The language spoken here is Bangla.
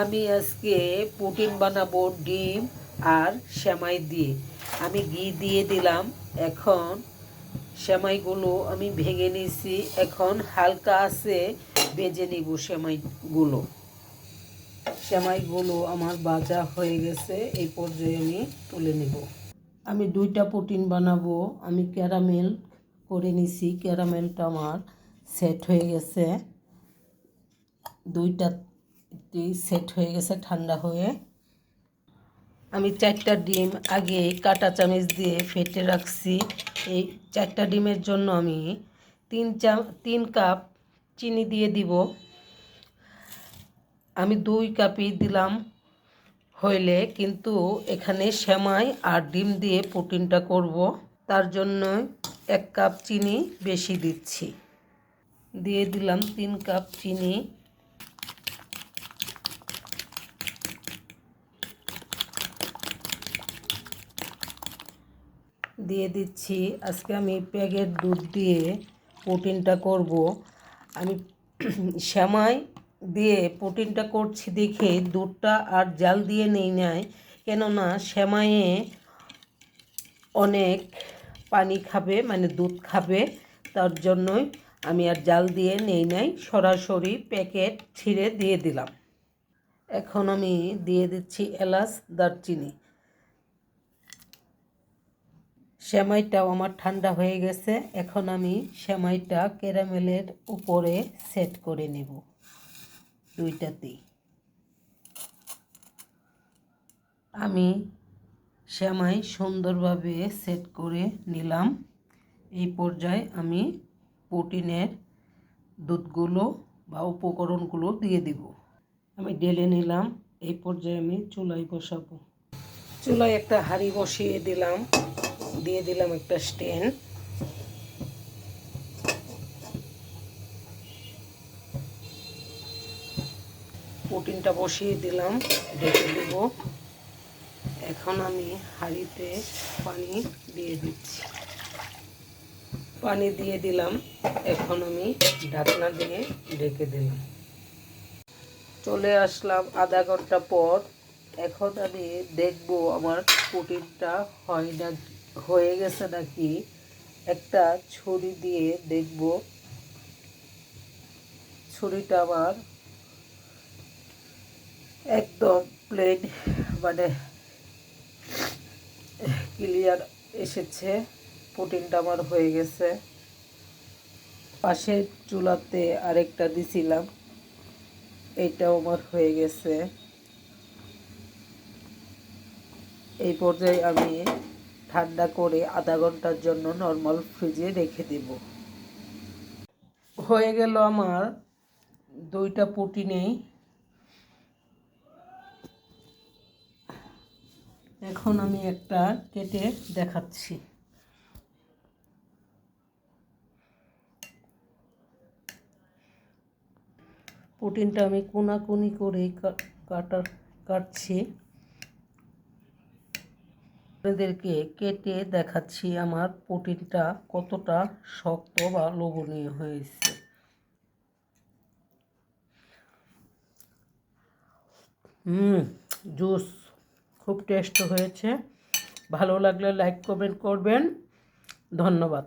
আমি আজকে পুটিন বানাবো ডিম আর সেমাই দিয়ে। আমি ঘি দিয়ে দিলাম। এখন সেমাইগুলো আমি ভেঙে নিয়েছি। এখন হালকা আছে বেজে নিব সেমাইগুলো। সেমাইগুলো আমার ভাজা হয়ে গেছে, এই পর্যায়ে আমি তুলে নেব। আমি দুইটা পুটিন বানাবো। আমি ক্যারামেল করে নিছি। ক্যারামেলটা আমার সেট হয়ে গেছে। দুইটা সেট হয়ে গেছে ঠান্ডা হয়ে। আমি চারটা ডিম আগে কাটা চামচ দিয়ে ফেটে রাখছি। এই চারটা ডিমের জন্য আমি তিন চা, তিন কাপ চিনি দিয়ে দিব। আমি দুই কাপই দিলাম হইলে কিন্তু এখানে সেমাই আর ডিম দিয়ে প্রোটিনটা করব। তার জন্য এক কাপ চিনি বেশি দিচ্ছি। দিয়ে দিলাম তিন কাপ চিনি। দিয়ে দিচ্ছি। আজকে আমি প্যাকেট দুধ দিয়ে প্রোটিনটা করব। আমি শ্যামাই দিয়ে প্রোটিনটা করছি দেখে দুধটা আর জাল দিয়ে নেই নাই, কেননা শ্যামাইয়ে অনেক পানি খাবে মানে দুধ খাবে, তার জন্যই আমি আর জাল দিয়ে নেই নাই, সরাসরি প্যাকেট ছিঁড়ে দিয়ে দিলাম। এখন আমি দিয়ে দিচ্ছি এলাচ, দারচিনি। সেমাইটাও আমার ঠান্ডা হয়ে গেছে। এখন আমি সেমাইটা ক্যারামেলের উপরে সেট করে নেব দুইটাতেই। আমি সেমাই সুন্দরভাবে সেট করে নিলাম। এই পর্যায়ে আমি প্রোটিনের দুধগুলো বা উপকরণগুলো দিয়ে দিব। আমি ঢেলে নিলাম। এই পর্যায়ে আমি চুলায় বসাবো। চুলায় একটা হাঁড়ি বসিয়ে দিলাম। দিয়ে দিলাম একটা স্ট্যান্ড প্রোটিনটা বসিয়ে দিলাম ঢেকে দেব। এখন আমি হাঁড়িতে পানি দিয়ে দিচ্ছি। পানি দিয়ে দিলাম, এখন আমি ঢাকনা দিয়ে ঢেকে দিলাম। চলে আসলাম আধা ঘণ্টা পর। এখন আমি দেখব আমার প্রোটিনটা হয় না হয়ে গেছে নাকি? একটা ছুরি দিয়ে দেখব। ছুরিটা আমার একদম প্লেন মানে ক্লিয়ার এসেছে। প্রোটিনটা আমার হয়ে গেছে। পাশের চুলাতে আরেকটা দিছিলাম। এটাও আমার হয়ে গেছে। এই পর্যায়ে আমি ঠান্ডা করে আধা ঘণ্টার জন্য নর্মাল ফ্রিজে রেখে দেব। হয়ে গেল আমার দুইটা প্রোটিনেই এখন আমি একটা কেটে দেখাচ্ছি। প্রোটিনটা আমি কোনাকুনি করে কাটা কাটছি। আপনাদেরকে কেটে দেখাচ্ছি আমার প্রোটিনটা কতটা শক্ত বা লোভনীয় হয়েছে। হুম, জুস খুব টেস্ট হয়েছে। ভালো লাগলে লাইক, কমেন্ট করবেন। ধন্যবাদ।